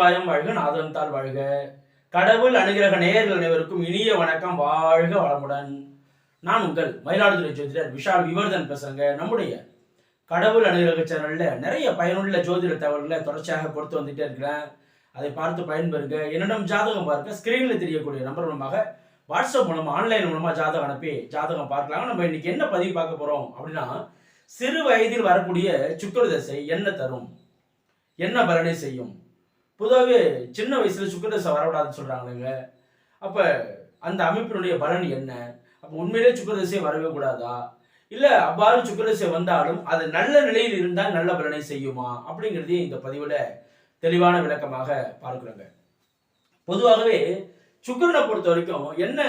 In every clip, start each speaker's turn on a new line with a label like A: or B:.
A: நமச்சிவாயம் வாழ்க நாதன்தால் வாழ்க. கடவுள் அனுகிரக நேயர்கள் அனைவருக்கும் இனிய வணக்கம் வாழ்க வளமுடன். நான் உங்கள் மயிலாடுதுறை ஜோதிடர் விஷால் விவர்தன் பேசுறேங்க. நம்முடைய கடவுள் அனுகிரக சேனல்ல நிறைய பயனுள்ள ஜோதிட தகவல்களை தொடர்ச்சியாக கொடுத்து வந்துட்டே இருக்கிறேன். அதை பார்த்து பயன்பெறுங்க. என்னிடம் ஜாதகம் பார்க்க ஸ்கிரீன்ல தெரியக்கூடிய நம்பர் மூலமாக வாட்ஸ்அப் மூலமா ஆன்லைன் மூலமா ஜாதகம் அனுப்பி ஜாதகம் பார்க்கலாம். நம்ம இன்னைக்கு என்ன பதிவு பார்க்க போறோம் அப்படின்னா சிறு வயதில் வரக்கூடிய சுக்கர தசை என்ன தரும்? என்ன பலனை செய்யும்? பொதுவாகவே சின்ன வயசில் சுக்கரதசை வரக்கூடாதுன்னு சொல்றாங்க அப்போ அந்த அமைப்பினுடைய பலன் என்ன? அப்போ உண்மையிலே சுக்கரதசை வரவே கூடாதா? இல்லை அவ்வாறு சுக்கரதசை வந்தாலும் அது நல்ல நிலையில் இருந்தால் நல்ல பலனை செய்யுமா? அப்படிங்கிறதையும் இந்த பதிவில் தெளிவான விளக்கமாக பார்க்குறோங்க. பொதுவாகவே சுக்கரனை பொறுத்த வரைக்கும் என்ன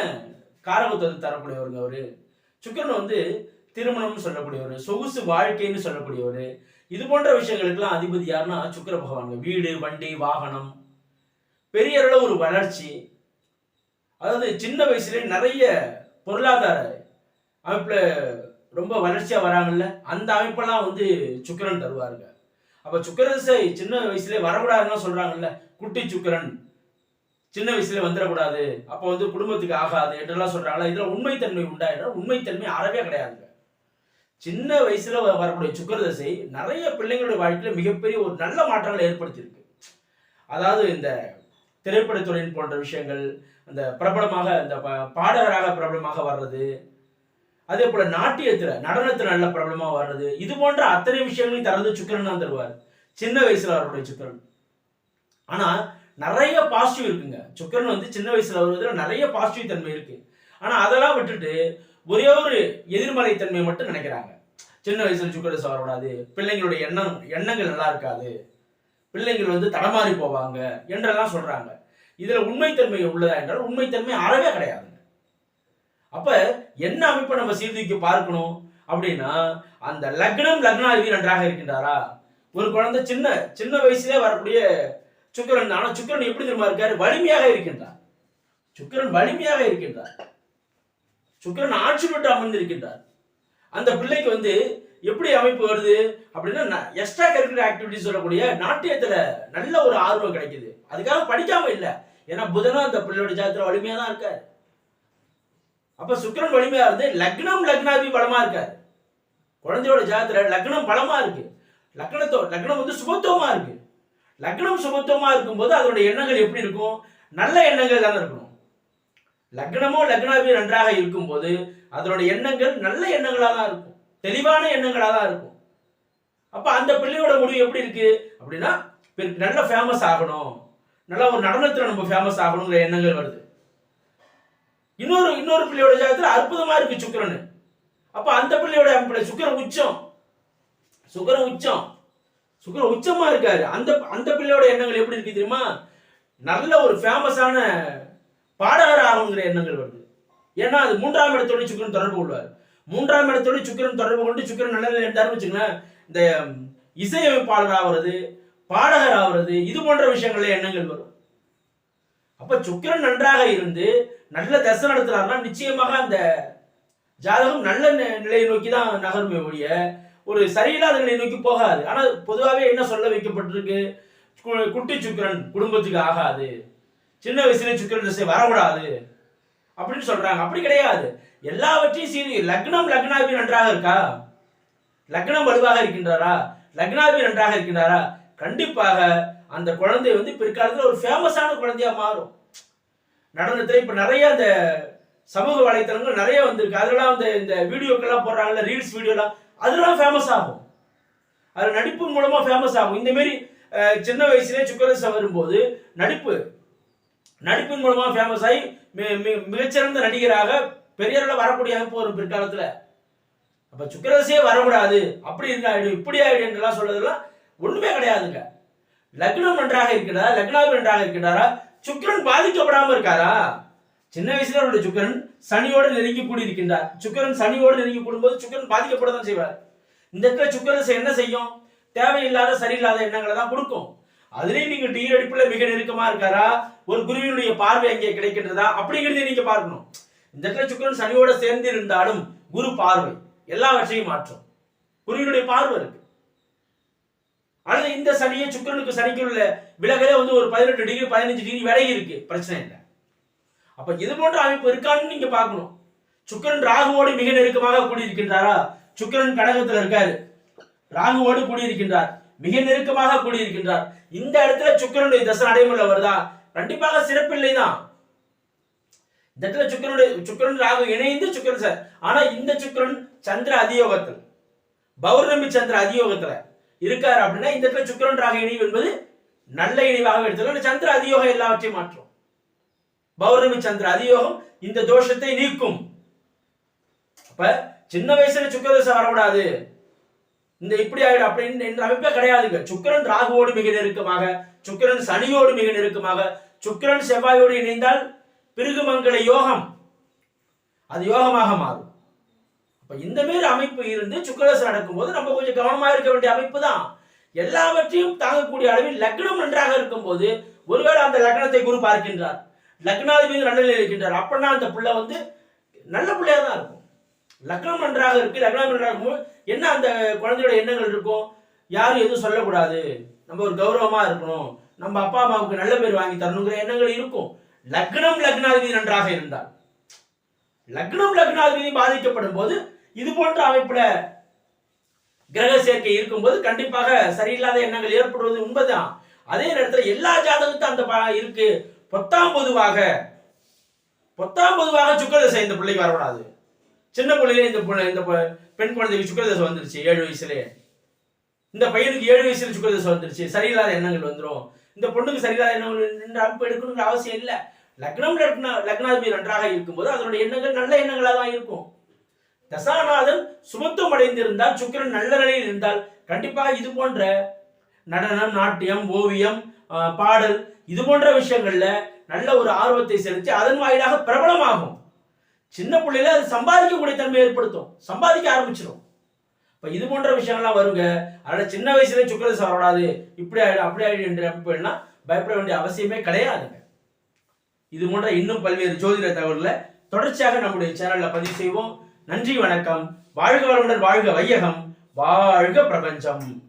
A: காரகத்தை தரக்கூடியவருங்க அவர்? சுக்கரன் வந்து திருமணம்னு சொல்லக்கூடியவர் சொகுசு வாழ்க்கைன்னு சொல்லக்கூடியவர் இது போன்ற விஷயங்களுக்கெல்லாம் அதிபதி யாருன்னா சுக்கர பகவானுங்க வீடு வண்டி வாகனம். பெரிய அளவு ஒரு வளர்ச்சி. அதாவது சின்ன வயசுலேயே நிறைய பொருளாதார அமைப்பில் ரொம்ப வளர்ச்சியாக வராங்கல்ல அந்த அமைப்பெல்லாம் வந்து சுக்கிரன் தருவாருங்க. அப்போ சுக்கரசை சின்ன வயசுலேயே வரக்கூடாதுன்னு சொல்கிறாங்கல்ல குட்டி சுக்கிரன் சின்ன வயசுல வந்துடக்கூடாது அப்போ வந்து குடும்பத்துக்கு ஆகாது என்றெல்லாம் சொல்கிறாங்களா இதில் உண்மைத்தன்மை உண்டா என்றால் உண்மைத்தன்மை அறவே கிடையாதுங்க. சின்ன வயசுல வ- வரக்கூடிய சுக்கரதசை நிறைய பிள்ளைங்களுடைய வாழ்க்கையில மிகப்பெரிய ஒரு நல்ல மாற்றங்களை ஏற்படுத்தியிருக்கு. அதாவது இந்த திரைப்படத்துறையின் போன்ற விஷயங்கள் அந்த பிரபலமாக இந்த பாடகராக பிரபலமாக வர்றது அதே போல நாட்டியத்துல நடனத்துல நல்ல பிரபலமா வர்றது இது போன்ற அத்தனை விஷயங்களையும் தரது சுக்கரன் தான் தருவார். சின்ன வயசுல வரக்கூடிய சுக்கிரன். ஆனா நிறைய பாசிட்டிவ் இருக்குங்க. சுக்கிரன் வந்து சின்ன வயசுல வருவதுல நிறைய பாசிட்டிவ் தன்மை இருக்கு. ஆனா அதெல்லாம் விட்டுட்டு ஒரே ஒரு எதிர்மறை தன்மை மட்டும் நினைக்கிறாங்க. சின்ன வயசுல சுக்கரதசை வரக்கூடாது பிள்ளைங்களுடைய எண்ணம் எண்ணங்கள் நல்லா இருக்காது. பிள்ளைங்கள் வந்து தடமாறி போவாங்க என்றெல்லாம் சொல்றாங்க. இதுல உண்மைத்தன்மை உள்ளதா என்றால் உண்மைத்தன்மை அறவே கிடையாதுங்க. அப்ப என்ன அமைப்பை நம்ம சீர்தூக்கி பார்க்கணும் அப்படின்னா அந்த லக்னம் லக்னாதிபதி நன்றாக இருக்கின்றாரா? ஒரு குழந்தை சின்ன சின்ன வயசுலே வரக்கூடிய சுக்கிரன் ஆனா சுக்கிரன் எப்படி தெரியுமா இருக்காரு? வலிமையாக இருக்கின்றார். சுக்கிரன் வலிமையாக இருக்கின்றார். சுக்கிரன் ஆட்சி பெற்று அமர்ந்திருக்கின்றார். அந்த பிள்ளைக்கு வந்து எப்படி அமைப்பு வருது அப்படின்னா எக்ஸ்ட்ரா கரிக்குலர் ஆக்டிவிட்டிஸ் சொல்லக்கூடிய நாட்டியத்தில் நல்ல ஒரு ஆர்வம் கிடைக்குது. அதுக்காக படிக்காம இல்லை. ஏன்னா புதனும் அந்த பிள்ளையோட ஜாதத்தில் வலிமையாக தான் இருக்கார். அப்போ சுக்கரன் வலிமையாக இருந்து லக்னம் லக்னாபி பலமாக இருக்கார். குழந்தையோட ஜாதத்தில் லக்னம் பலமாக இருக்கு. லக்னத்தோ லக்னம் வந்து சுபத்துவமாக இருக்கு. லக்னம் சுபத்துவமாக இருக்கும்போது அதனுடைய எண்ணங்கள் எப்படி இருக்கும்? நல்ல எண்ணங்கள் தானே இருக்கணும். லக்னமோ லக்னாவே நன்றாக இருக்கும்போது அதனுடைய எண்ணங்கள் நல்ல எண்ணங்களாக தான் இருக்கும். தெளிவான எண்ணங்களாக தான் இருக்கும். அப்ப அந்த பிள்ளையோட முடிவு எப்படி இருக்கு? அப்படின்னா நல்ல ஃபேமஸ் ஆகணும். நல்ல ஒரு நடனத்துல நம்ம ஃபேமஸ் ஆகணுங்கிற எண்ணங்கள் வருது. இன்னொரு இன்னொரு பிள்ளையோட ஜாதகத்துல அற்புதமா இருக்கு சுக்கரன். அப்ப அந்த பிள்ளையோட அமைப்புல சுக்கிரன் உச்சம். சுக்கிரன் உச்சம். சுக்கிரன் உச்சமா இருக்காரு. அந்த அந்த பிள்ளையோட எண்ணங்கள் எப்படி இருக்கு தெரியுமா? நல்ல ஒரு ஃபேமஸான பாடகர் ஆகணுங்கிற எண்ணங்கள் வருது. ஏன்னா அது மூன்றாம் இடத்தோடு சுக்கிரன் தொடர்பு கொள்வார். மூன்றாம் இடத்தோடு சுக்கிரன் தொடர்பு கொண்டு சுக்கிரன் நல்ல நிலையில் இருந்தாருன்னு இந்த இசையமைப்பாளர் ஆகிறது பாடகர் ஆகிறது இது போன்ற விஷயங்கள்ல எண்ணங்கள் வரும். அப்ப சுக்கிரன் நன்றாக இருந்து நல்ல தசை நடத்துறாருன்னா நிச்சயமாக அந்த ஜாதகம் நல்ல நிலையை நோக்கி தான் நகருமே ஒழிய ஒரு சரியில்லாத நிலையை நோக்கி போகாது. ஆனா பொதுவாகவே என்ன சொல்ல வைக்கப்பட்டிருக்கு? கு- குட்டி சுக்கிரன் குடும்பத்துக்கு ஆகாது. சின்ன வயசுல சுக்கிரன் திசை வரக்கூடாது. அப்படின்னு சொல்றாங்க. அப்படி கிடையாது. எல்லாவற்றையும் சீனி லக்னம் லக்னாபி நன்றாக இருக்கா? லக்னம் வலுவாக இருக்கின்றாரா? லக்னாபி நன்றாக இருக்கின்றாரா? கண்டிப்பாக அந்த குழந்தை வந்து பிற்காலத்தில் ஒரு ஃபேமஸான குழந்தையா மாறும். நடனத்தில் இப்போ நிறைய அந்த சமூக வலைத்தளங்கள் நிறைய வந்திருக்கு. அதெல்லாம் வந்து இந்த வீடியோக்கெல்லாம் போடுறாங்கல்ல ரீல்ஸ் வீடியோலாம். அதெல்லாம் ஃபேமஸ் ஆகும். அது நடிப்பு மூலமாக ஃபேமஸ் ஆகும். இந்தமாரி சின்ன வயசுலேயே சுக்கரசம் வரும்போது நடிப்பு நடிப்பின் மூலமா ஃபேமஸ் ஆகி மி- மிகச்சிறந்த நடிகராக பெரிய அளவில் வரக்கூடிய அமைப்பு வரும் பிற்காலத்துல. அப்ப சுக்கரதசையே வரக்கூடாது. அப்படி இருந்தா ஆயிடும் இப்படி ஆயிடும் என்றெல்லாம் சொல்றதெல்லாம் ஒண்ணுமே கிடையாதுங்க. லக்னம் நன்றாக இருக்கிறாரா லக்னாபி நன்றாக இருக்கிறாரா? சுக்கிரன் பாதிக்கப்படாம இருக்காரா? சின்ன வயசுல அவருடைய சுக்கிரன் சனியோடு நெருங்கி கூடி இருக்கின்றார் சுக்கிரன் சனியோடு நெருங்கி கூடும்போது சுக்கிரன் பாதிக்கப்பட தான் செய்வார். இந்த இடத்துல சுக்கிரதசை என்ன செய்யும்? தேவையில்லாத சரியில்லாத எண்ணங்களை தான் கொடுக்கும். அதுலயும் நீங்க டீ அடிப்புல மிக நெருக்கமா இருக்காரா? ஒரு குருவினுடைய பார்வை அங்கே கிடைக்கின்றதா? அப்படிங்கிறதையும் நீங்க பார்க்கணும். இந்த இடத்துல சுக்கிரன் சனியோட சேர்ந்து இருந்தாலும் குரு பார்வை எல்லாவற்றையும் மாற்றும். குருவினுடைய பார்வை இருக்கு. அல்லது இந்த சனியை சுக்கிரனுக்கு சனிக்கு உள்ள விலகலே வந்து ஒரு பதினெட்டு டிகிரி பதினஞ்சு டிகிரி விலகி இருக்கு. பிரச்சனை இல்லை. அப்ப இது போன்ற அமைப்பு இருக்கான்னு நீங்க பார்க்கணும். சுக்கிரன் ராகுவோடு மிக நெருக்கமாக கூடியிருக்கின்றாரா? சுக்கிரன் கடகத்துல இருக்காரு. ராகுவோடு கூடியிருக்கின்றார். மிக நெருக்கமாக கூடியிருக்கின்றார். இந்த இடத்துல சுக்கிரனுடைய தசை நடைமுறை வருதா? கண்டிப்பாக சிறப்பில்லை தான் இந்த இடத்துல சுக்கிரனுடைய சுக்கிரன் ராகு இணைந்து சுக்கரன் சார் ஆனா இந்த சுக்கிரன் சந்திர அதியோகத்தில் பௌர்ணமி சந்திர அதியோகத்துல இருக்காரு அப்படின்னா இந்த இடத்துல சுக்கிரன் ராகு இணைவு என்பது நல்ல இணைவாக எடுத்துக்கலாம் சந்திர அதியோகம் எல்லாவற்றையும் மாற்றும். பௌர்ணமி சந்திர அதியோகம் இந்த தோஷத்தை நீக்கும். அப்ப சின்ன வயசுல சுக்கரதசை வரக்கூடாது. இந்த இப்படி ஆயிடும் அப்படின்னு என்ற அமைப்பே கிடையாதுங்க. சுக்கிரன் ராகுவோடு மிக நெருக்கமாக சுக்கிரன் சனியோடு மிக நெருக்கமாக சுக்கிரன் செவ்வாயோடு இணைந்தால் பிருகுமங்கல யோகம் அது யோகமாக மாறும். அப்ப இந்த மாரி அமைப்பு இருந்து சுக்கிரதசை நடக்கும்போது நம்ம கொஞ்சம் கவனமா இருக்க வேண்டிய அமைப்பு தான். எல்லாவற்றையும் தாங்கக்கூடிய அளவில் லக்னம் நன்றாக இருக்கும்போது ஒருவேளை அந்த லக்னத்தை குரு பார்க்கின்றார். லக்னாதிபதி நல்ல இருக்கின்றார். அப்படின்னா அந்த பிள்ளை வந்து நல்ல பிள்ளையா தான் இருக்கும். லக்னம் நன்றாக இருக்கு லக்னம் நன்றாக இருக்கும்போது என்ன அந்த குழந்தையோட எண்ணங்கள் இருக்கும் யாரும் எதுவும் சொல்லக்கூடாது. நம்ம ஒரு கௌரவமா இருக்கணும். நம்ம அப்பா அம்மாவுக்கு நல்ல பேர் வாங்கி தரணுங்கிற எண்ணங்கள் இருக்கும். லக்னம் லக்னாதிபதி நன்றாக இருந்தால். லக்னம் லக்னாதிபதி பாதிக்கப்படும் போது இது போன்ற அமைப்புல கிரக சேர்க்கை இருக்கும்போது கண்டிப்பாக சரியில்லாத எண்ணங்கள் ஏற்படுவது உண்மைதான். அதே நேரத்தில் எல்லா ஜாதகத்தும் அந்த இருக்கு. பொத்தாம் பொதுவாக பொத்தாம் பொதுவாக சுக்கரதசை இந்த பிள்ளைக்கு வரக்கூடாது. சின்ன பிள்ளையிலே இந்த இந்த பெண் குழந்தைக்கு சுக்கரதசை வந்துருச்சு ஏழு வயசுலயே இந்த பையனுக்கு ஏழு வயசுல சுக்கரதசை வந்துருச்சு. சரியில்லாத எண்ணங்கள் வந்துடும் இந்த பொண்ணுக்கு சரியில்லாத எண்ணங்கள் என்ற அமைப்பு எடுக்கணுங்கிற அவசியம் இல்லை. லக்னம் லக்ன லக்னாதிபதி நன்றாக இருக்கும்போது அதனுடைய எண்ணங்கள் நல்ல எண்ணங்களாக தான் இருக்கும். தசாநாதன் சுமத்துவம் அடைந்திருந்தால் சுக்கிரன் நல்ல நிலையில் இருந்தால் கண்டிப்பாக இது போன்ற நடனம் நாட்டியம் ஓவியம் பாடல் இது போன்ற விஷயங்கள்ல நல்ல ஒரு ஆர்வத்தை செலுத்தி அதன் வாயிலாக பிரபலமாகும். சின்ன பிள்ளையில அது சம்பாதிக்கக்கூடிய தன்மை ஏற்படுத்தும். சம்பாதிக்க ஆரம்பிச்சிடும் இப்போ இது போன்ற விஷயங்கள்லாம் வருங்க. அதனால சின்ன வயசுல சுக்கரை சாப்பிடாது. இப்படி ஆயிடும் அப்படி ஆயிடும் என்ற பயப்பட வேண்டிய அவசியமே கிடையாதுங்க. இது போன்ற இன்னும் பல்வேறு ஜோதிட தகவலில் தொடர்ச்சியாக நம்முடைய சேனல்ல பதிவு செய்வோம். நன்றி வணக்கம். வாழ்க வளமுடன் வாழ்க வையகம். வாழ்க பிரபஞ்சம்.